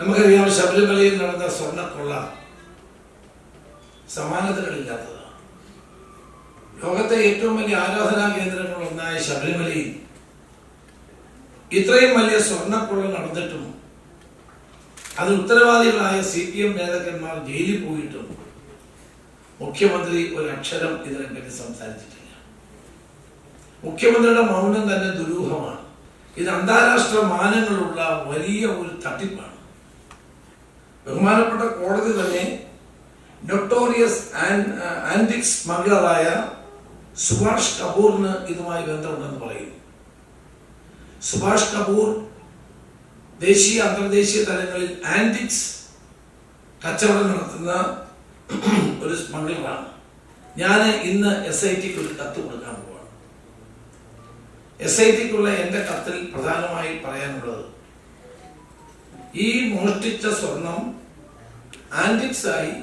നമുക്കറിയാം ശബരിമലയിൽ നടന്ന സ്വർണക്കൊള്ള സമാനതകളില്ലാത്തതാണ്. ലോകത്തെ ഏറ്റവും വലിയ ആരാധനാ കേന്ദ്രങ്ങളൊന്നായ ശബരിമലയിൽ ഇത്രയും വലിയ സ്വർണക്കൊള്ള നടന്നിട്ടും അത് ഉത്തരവാദികളായ സി പി എം നേതാക്കന്മാർ ജയിലിൽ പോയിട്ടും മുഖ്യമന്ത്രി ഒരു അക്ഷരം ഇതിനെപ്പറ്റി സംസാരിച്ചിട്ടില്ല. മുഖ്യമന്ത്രിയുടെ മൗനം തന്നെ ദുരൂഹമാണ്. ഇത് അന്താരാഷ്ട്ര മാനങ്ങളുള്ള വലിയ ഒരു തട്ടിപ്പാണ്. ബഹുമാനപ്പെട്ട കോടതി തന്നെ നൊട്ടോറിയസ് ആന്റിക് സ്മഗ്ലറായ സുഭാഷ് കപൂറിന് ഇതുമായി ബന്ധമുണ്ടെന്ന് പറയുന്നു. സുഭാഷ് കപൂർ ദേശീയ അന്തർദേശീയ തലങ്ങളിൽ ആന്റിക്സ് കച്ചവടം നടത്തുന്ന ഒരു സ്മഗ്ലറാണ് ഞാൻ ഇന്ന് എസ് ഐ ടിക്ക് ഒരു കത്ത് കൊടുക്കാൻ പോവാണ്. എസ് ഐ ടിക്കുള്ള എന്റെ കത്തിൽ പ്രധാനമായി പറയാനുള്ളത് ഈ മോഷ്ടിച്ച സ്വർണം ആന്റിക്സ് ആയി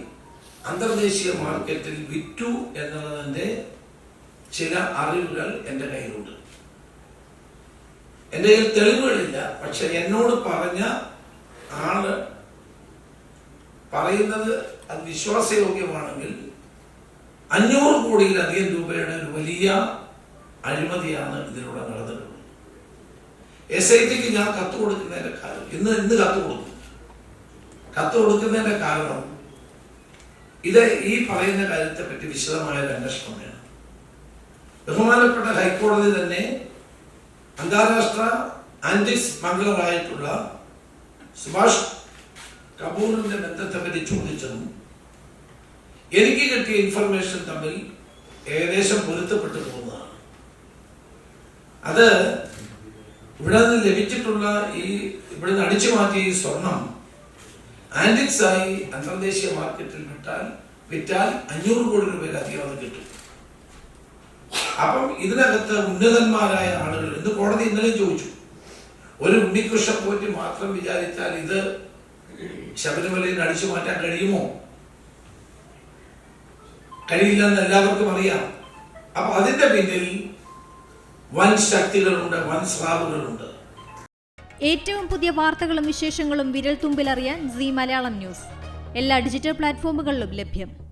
അന്തർദേശീയ മാർക്കറ്റിൽ വിറ്റു എന്നുള്ളതിന്റെ ചില അറിവുകൾ എന്റെ കയ്യിലുണ്ട്. എന്റെ കയ്യിൽ തെളിവുകളില്ല പക്ഷെ എന്നോട് പറഞ്ഞ ആൾ പറയുന്നത് അത് വിശ്വാസയോഗ്യമാണെങ്കിൽ അഞ്ഞൂറ് കോടിയിലധികം രൂപയുടെ ഒരു വലിയ അഴിമതിയാണ് ഇതിലൂടെ നടന്നിട്ടുള്ളത്. എസ് ഐ ടിക്ക് ഞാൻ കത്ത് കൊടുക്കുന്നതിന്റെ കാരണം ഇന്ന് ഇന്ന് കത്ത് കൊടുക്കും കത്ത് കൊടുക്കുന്നതിന്റെ കാരണം ഇത് ഈ പറയുന്ന കാര്യത്തെ പറ്റി വിശദമായ ഒരു അന്വേഷണം വേണം. ബഹുമാനപ്പെട്ട ഹൈക്കോടതി തന്നെ അന്താരാഷ്ട്ര ആന്റി സ്മഗ്ലറായിട്ടുള്ള സുഭാഷ് കപൂറിന്റെ ബന്ധത്തെ പറ്റി ചോദിച്ചതും എനിക്ക് കിട്ടിയ ഇൻഫർമേഷൻ തമ്മിൽ ഏകദേശം പൊരുത്തപ്പെട്ടു പോകുന്നതാണ്. അത് ഇവിടെ നിന്ന് ലഭിച്ചിട്ടുള്ള ഈ ഇവിടെ നിന്ന് അടിച്ചു മാറ്റിയ ഈ സ്വർണം ആന്റിക്സ് ആയി അന്തർദേശീയ മാർക്കറ്റിൽ വിട്ടാൽ വിറ്റാൽ അഞ്ഞൂറ് കോടി രൂപയിലധികം അത് കിട്ടും. അപ്പം ഇതിനകത്ത് ഉന്നതന്മാരായ ആളുകൾ ഇന്ന് കോടതി ഇന്നലെ ചോദിച്ചു ഒരു ഉണ്ണികൃഷ്ണ പോറ്റി മാത്രം വിചാരിച്ചാൽ ഇത് ശബരിമലയിൽ അടിച്ചു മാറ്റാൻ കഴിയുമോ? കഴിയില്ലെന്ന് എല്ലാവർക്കും അറിയാം. അപ്പൊ അതിന്റെ പിന്നിൽ വൻ ശക്തികളുണ്ട് വൻ സ്രാവുകളുണ്ട്. ഏറ്റവും പുതിയ വാർത്തകളും വിശേഷങ്ങളും വിരൽ തുമ്പിലറിയാൻ സി മലയാളം ന്യൂസ്. എല്ലാ ഡിജിറ്റൽ പ്ലാറ്റ്ഫോമുകളിലും ലഭ്യം.